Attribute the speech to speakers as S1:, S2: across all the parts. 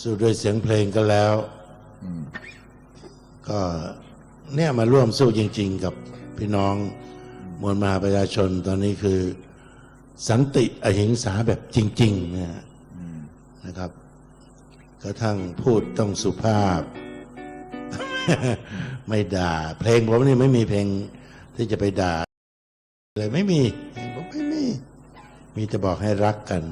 S1: สู้ด้วยเสียงเพลงกันแล้ว ก็เนี่ยมาร่วมสู้จริง ๆ กับพี่น้องมวลมหาประชาชนตอนนี้คือ สันติอหิงสาแบบจริงๆนะนะครับ กระทั่งพูดต้องสุภาพ ไม่ด่า เพลงผมนี่ไม่มีเพลงที่จะไปด่าเลยไม่มี มีจะบอกให้รักกัน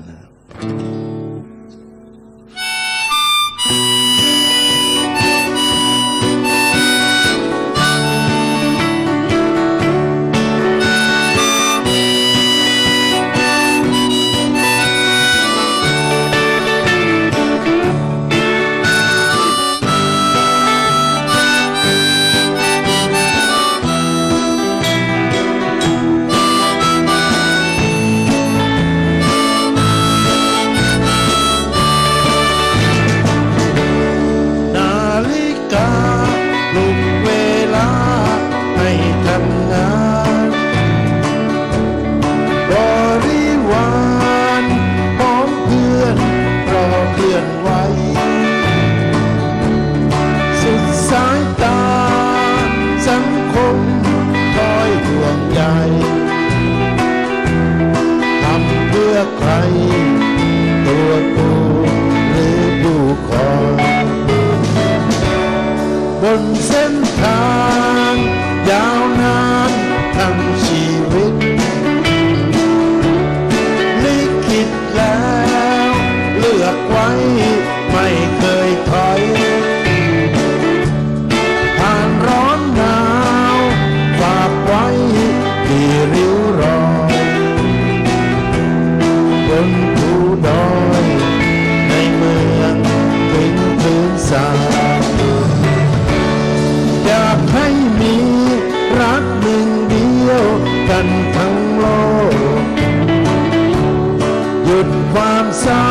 S1: ความเศร้า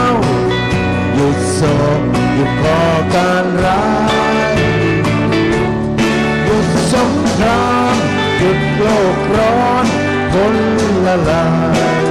S1: หยุดสศหยุดก่อการร้ายหยุดสงครามหยุดโลกร้อนคนละลาย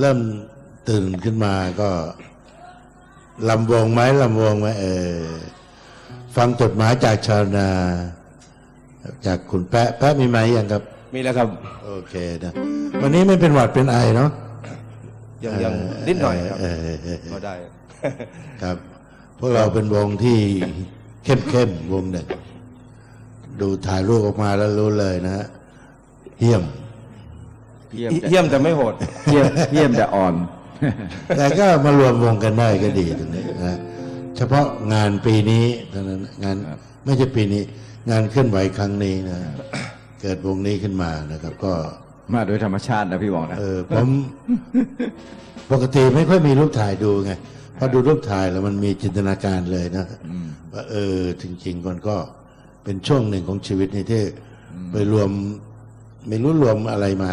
S1: เริ่มตื่นขึ้นมาก็ลำวงไหมลำวงไหมเออ ฟังจดหมายจากชาวนา จากคุณแปะแปะมีไหมยังครับ
S2: มีแล้วครับ
S1: โอเคนะวันนี้ไม่เป็นหวัดเป็นไอเนาะ
S2: ยังยังนิดหน่อยครับ
S1: เออเออเออ
S2: ก็ได้
S1: ครับ พวกเราเป็นวงที่เข้มเข้มๆวงหนึ่งดูถ่ายรูปออกมาแล้วรู้เลยนะฮะเยี่ยม
S3: เยี่ยม
S2: เยี่ยมแต่ไม่โหด
S3: เยี่ยมเยี่ยมแต่อ่อน
S1: แต่ก็มารวมวงกันได้ก็ดีตรงนี้นะเฉพาะงานปีนี้เท่านั้นงานไม่ใช่ปีนี้ งานเคลื่อนไหวครั้งนี้นะเกิดวงนี้ขึ้นมานะครับ ก็
S3: มาโดยธรรมชาตินะพี่หวองนะ
S1: เออผมปกติไม่ค่อยมีรูปถ่ายดูไงพอดูรูปถ่ายแล้วมันมีจินตนาการเลยนะว่าเออจริงๆมันก็เป็นช่วงหนึ่งของชีวิตนี่ที่ไปรวม ไม่รู้รวมอะไรมา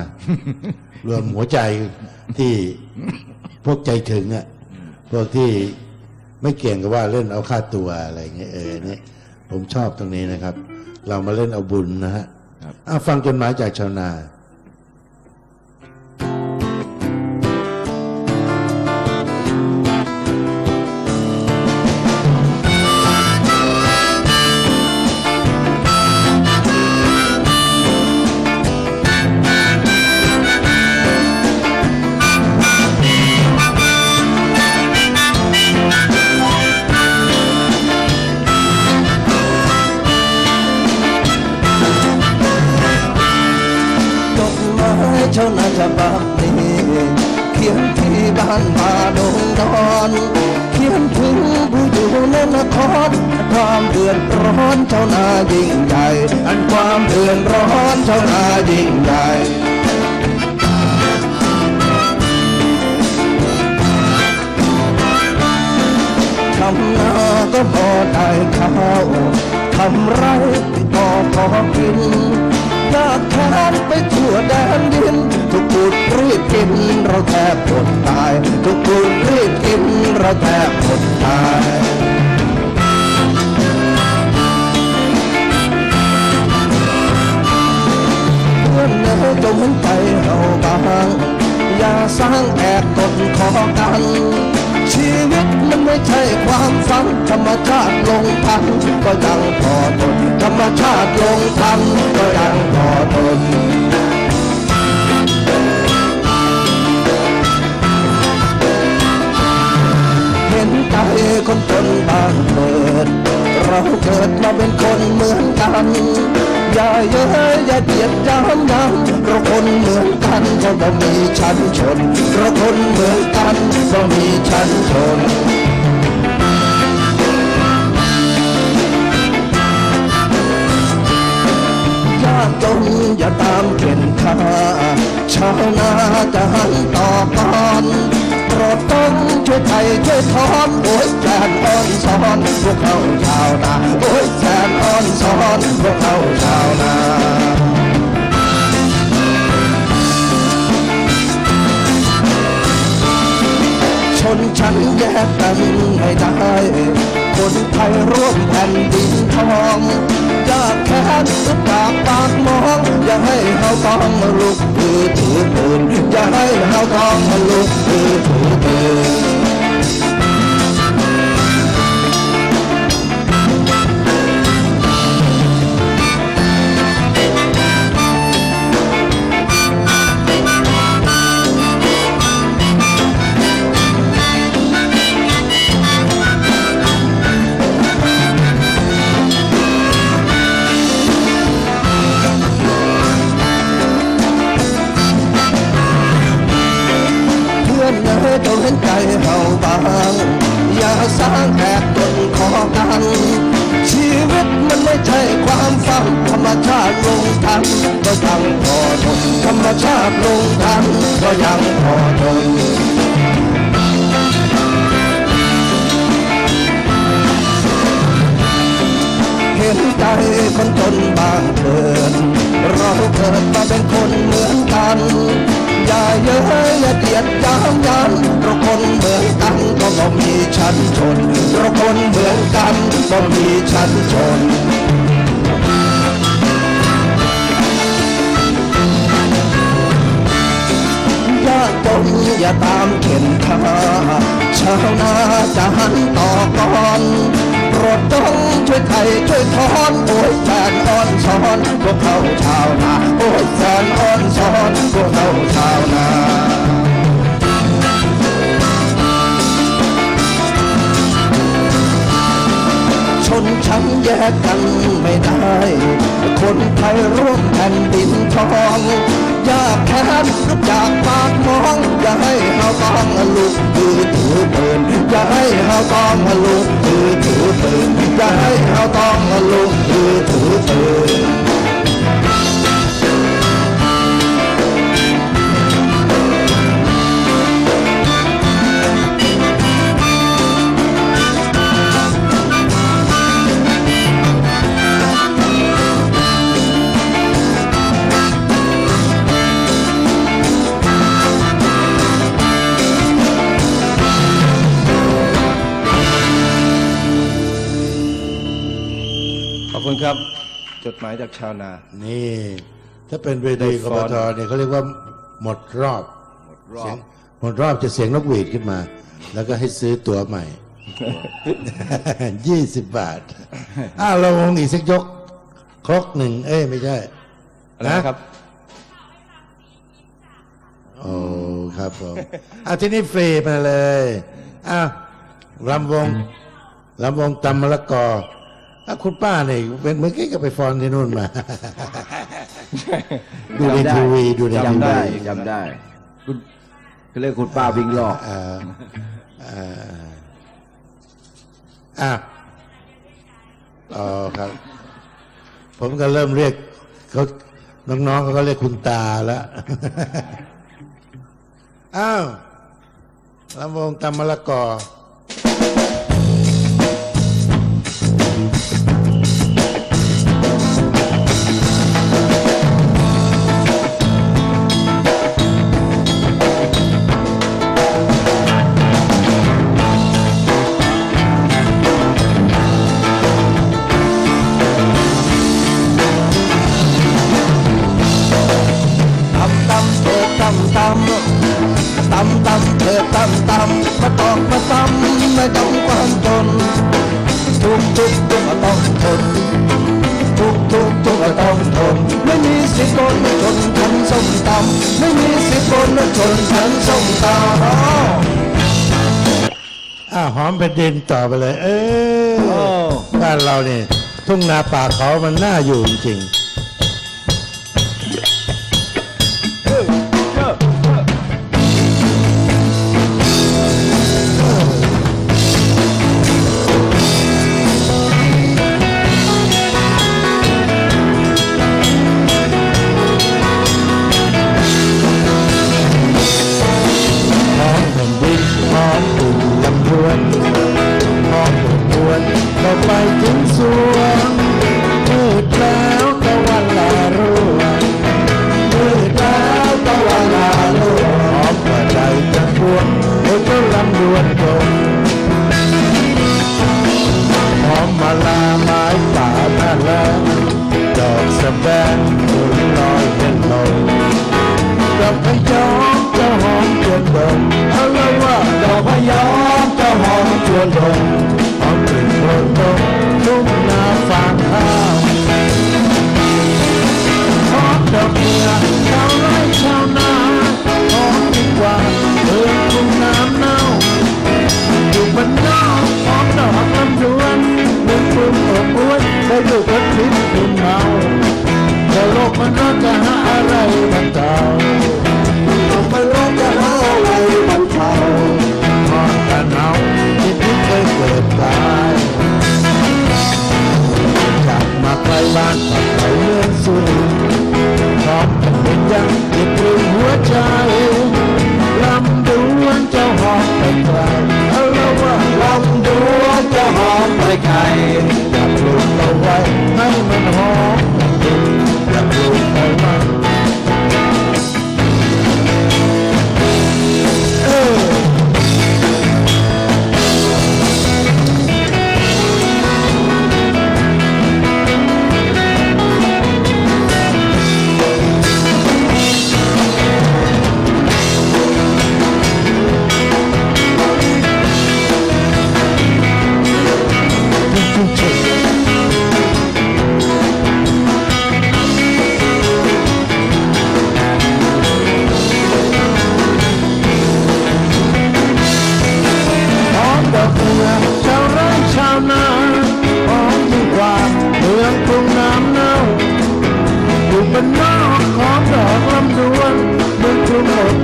S1: รวมหัวใจที่พวกใจถึงอะพวกที่ไม่เกี่ยงกับว่าเล่นเอาค่าตัวอะไรเงี้ยเออเนี่ยผมชอบตรงนี้นะครับ เรามาเล่นเอาบุญนะฮะ
S3: ครับ
S1: อะฟังจดหมายจากชาวนา
S4: บ้านป่าดงดอนเขียนถึงผู้อยู่ในนครความเดือดร้อนเจ้านายิ่งใหญ่อันความเดือดร้อนเจ้านายิ่งใหญ่ทำนาก็พอได้ข้าวทำไรก็พอกิน ยากแค้นไปทั่วแดนดินทุกปูดรีบกินเราแทบอดตาย ทุกปูดรีบกินเราแทบอดตายเพื่อนเอ๋ยจงเห็นใจเราบาง อย่าสร้างแอบกดคอกัน ชีวิตมันไม่ใช่ความฝันธรรมชาติลงทันก็ยังพอทนธรรมชาติลงทันก็ยังพอทนเห็นใจคนจนบางเกิด เราเกิดมาเป็นคนเหมือนกัน อย่าเย้ยอย่าเดียดย้ำย้ำเราคนเหมือนกันก็บ่มีชั้นชน เราคนเหมือนกันก็มีชั้นชนยากจนอย่าตามเข็นค่าชาวนาจะหันต่อก่อน รดต้องช่วยไทยช่วยถอนโอ้ยแสนอ่อนสอนพวกเขาชาวนาโอ้ยแสนอ่อนสอนพวกเขาชาวนาชนชั้นแยกกันไม่ได้คนไทยร่วมแผ่นดินทอง ยากแค้นอึดปากปากมอง อย่าให้เขาต้องมาลุกคือถือปืนอย่าให้เขาต้องมาลุกคือถือปืน กันก็มีชั้นชนเบนอย่าตามเข็นข้าชาวนาจะหันต่อก่อนโปรดจงช่วยไถ่ช่วยถอนโอ้ยแสนอ่อนช้อนพวกเขาชาวนาโอ้ยแสนอ่อนช้อนพวกเขาชาวนา คนชั้นแยกกันไม่ได้ คนไทยร่วมแผ่นดินทองอยากแค้นจากปากมองอย่าให้เฮาต้องลุกถือถือปืนอย่าให้เฮาต้องลุกถือถือปืนอย่าให้เฮาต้องลุกถือถือปืน
S2: อบคุณครับ จดหมายจากชาวนา
S1: นี่ ถ้าเป็นเวทีก
S2: ได้
S1: บ
S2: ฟ้อน
S1: ทเนี่ยเขาเรียกว่าหมดรอบ
S3: หมดรอ
S1: เสีย
S3: บ
S1: งหมดรอบจะเสียงนกหวีดขึ้นมา แล้วก็ให้ซื้อตั๋วใหม่ ยี่สิบบาท อ้าวเราวงอีกสักยก ครกหนึ่งเอ้ยไม่ใช่
S2: อะไรนะครับ
S1: โอ้ครับผมอะที่นี่ฟรีมาเลย อ้าวลำวงลำวงตำมะละกอ อะคุณป้าเนี่ยเป็นเมื่อกี้ก็ไปฟอนที่นู่นมา ดูใน
S3: จำได้
S1: ทีวีดูในที
S3: จำได้
S1: วี
S3: จำได้คุณเขาเรียกคุณป้าวิ่งลอก
S1: อ่าอ่าอะอ๋อครับ ผมก็เริ่มเรียกเขาน้องๆเขาก็เรียกคุณตาแล้ว อ้าวลำวงตำมะละกอ
S4: ชนชั้นส้มตำ
S1: อ้าวหอมแผ่นดินต่อไปเลย เออ
S3: โอ้
S1: บ้านเราเนี่ยทุ่งนาป่าเขามันน่าอยู่จริงห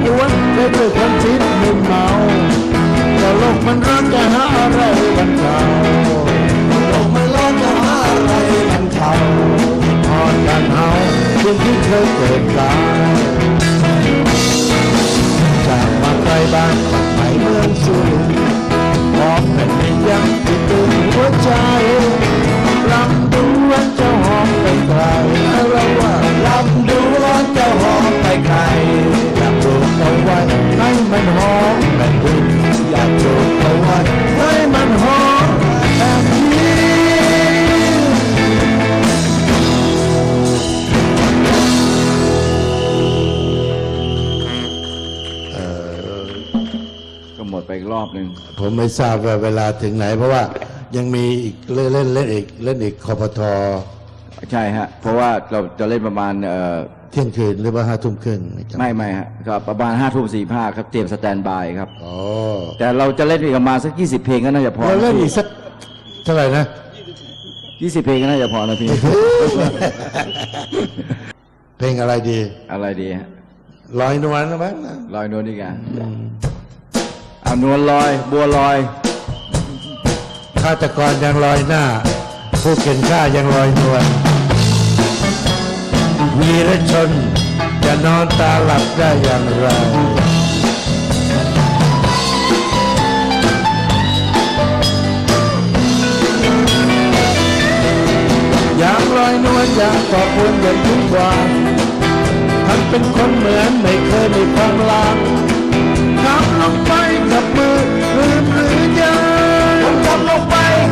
S1: อยู่วันเธอเจอคนชิดมึนเมาแต่โลกมันรัก
S4: จะหาอะไรบันเทา
S1: โลกมันรักจะหาอะไรบันเทา
S4: พอ
S1: กันเฮาเพื่นที่เคยเกิดกายจากมาไกลบ้านกลับไปเมืองสูงบพร้อมเป็นดินยังติดตึนหัวใจลำดวนเจ้าหอมไปไกลเรว่า
S4: ลำดวนเจ้าหอมไปไกล
S1: ปลูกเอาไว้ให้มันหอมแผ่นดิน
S4: อยากปลูกเอาไว้
S1: ให้มันหอมแผ่นดิน
S3: ก็หมดไปอีกรอบหนึ่ง
S1: ผมไม่ทราบว่าเวลาถึงไหน เพราะว่ายังมีอีกเล่นเล่นเล่นอีกเล่นอีกคอปท
S3: ใช่ฮะ เพราะว่าเราจะเล่นประมาณเอ่อ
S1: เที่ยงคืนหรือว่าห้าทุ่มครึ่งจำ
S3: ไม่ไม่ฮะก็ประมาณห้าทุ่มสี่ห้าครับเตรียมสแตนบายครับ
S1: อ๋อ
S3: แต่เราจะเล่นอีกประมาณสักยี่สิบเพลงก็น่าจะพอ
S1: เราเล่นอีกสักเท่าไหร่นะ
S3: ยี่สิบเพลงก็น่าจะพอนะพี่
S1: เพลงอะไรดี
S3: อะไรดีฮะ
S1: ลอยนวลนะมั้งนะ
S3: ลอยนวลดีกันเอานวลลอย บัวลอย
S1: ฆาตกรยังลอยหน้า ผู้เข็นฆ่ายังลอยนวล วีรชน จะนอนตาหลับได้อย่างไรอย่ากลอยนวลอย่ากก่อควรอย่างทุกวันท่านเป็นคนเหมือนไม่เคยมีความลังทำลงไปกับมือลืมหรื
S4: ม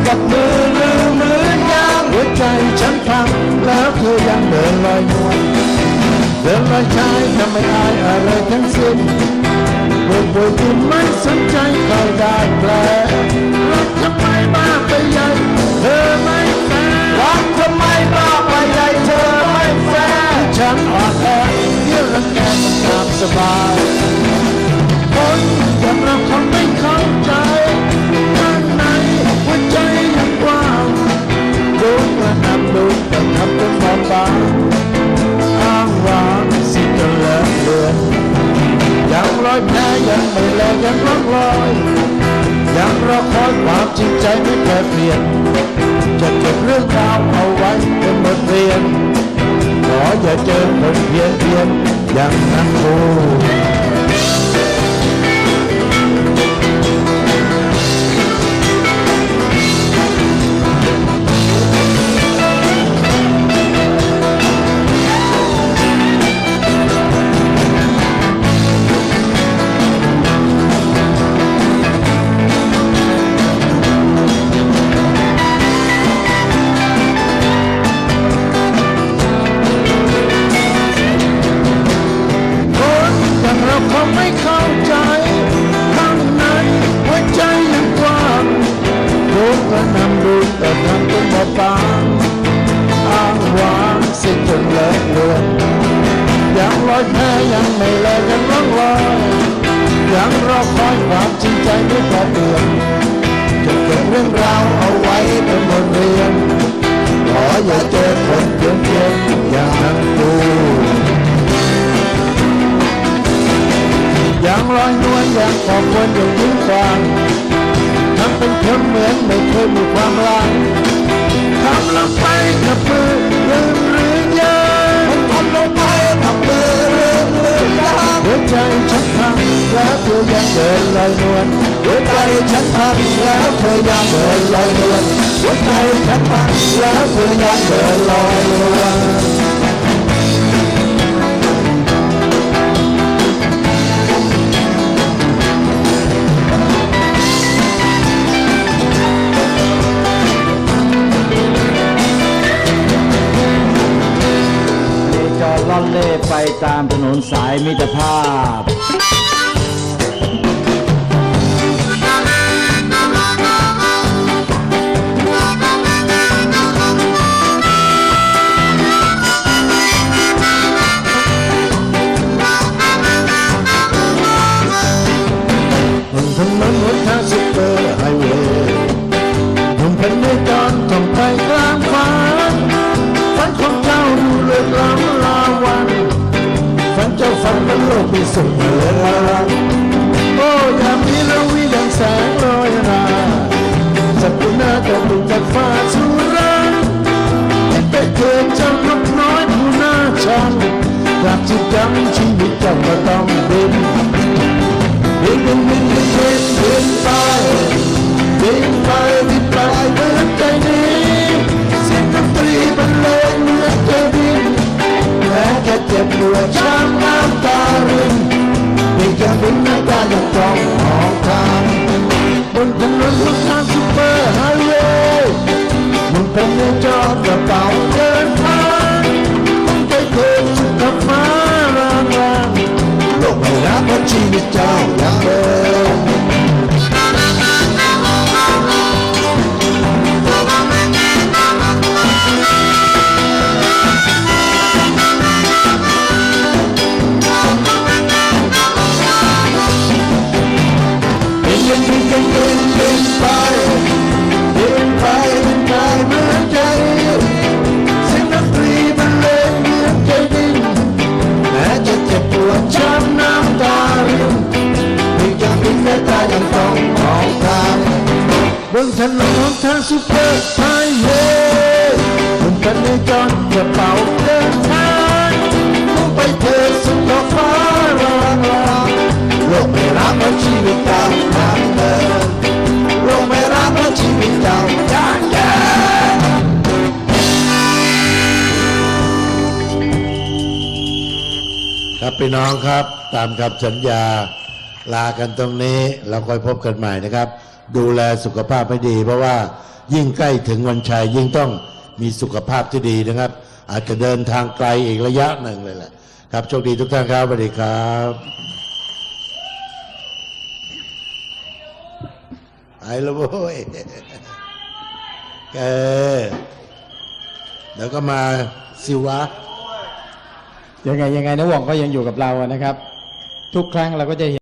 S4: กับมือลืมหรือยัง
S1: หัวใจฉันพังแล้วเธอยังเดินลอยนวลเดินลอยชายทำไม่อายอะไรทั้งสิ้นเมื่อป่วยกินไม่สนใจใครได้แผลรักทำไมบ้าไปใหญ่เธอไม่แฟร์
S4: รักทำไมบ้าไปใหญ่เธอไม่แฟร์
S1: ฉันอ่อนแอเที่ยวรังแกมันตามสบาย ไม่เคยเปลี่ยน จะเก็บเรื่องราวเอาไว้เป็นบทเรียน ขออย่าเจอคนเพียนเพียนอย่างนั้นกู ไปตามถนนสายมิตรภาพ ไปส่งเวลาโอ้ยามนี้เราวิดังแสงลอยราจับคุณหน้ากับ
S4: บุ
S1: กจา
S3: กฟ้าสุรา
S1: ที่ไปเกิดเจ้านกน้อยผู้น่าชังหลับจิตยัชีวิตจำก็ต้องดิ้นเป็นดิ้นดิ้นดิ้นดิ้นไปเป็นไปดิ้นไปเมื่อใจนี้เสียงดนตรีบรร จ็บปวดช้ำน้ำตารินไมีแค่บินน้ำตายังต้องมองทางบนถนนบนทางซุปเปอร์ไฮเวย์มันเป็นในจอกระเป๋าเดินทางต้องไปเกิดสุขฟ้ารางรางโลกไม่รักเพราชีวิตเจ้าอย่างเดิม พี่น้องครับ ตามคำสัญญาลากันตรงนี้เราค่อยพบกันใหม่นะครับ ดูแลสุขภาพให้ดี เพราะว่ายิ่งใกล้ถึงวันชัยยิ่งต้องมีสุขภาพที่ดีนะครับ อาจจะเดินทางไกลอีกระยะหนึ่งเลยแหละครับโชคดีทุกท่านครับสวัสดีครับไอ้ละโว้ยเออเดี๋ยวก็มาสิวะ
S3: ยังไงยังไงนะหว่องก็ยังอยู่กับเราอะนะครับ ทุกครั้งเราก็จะเห็น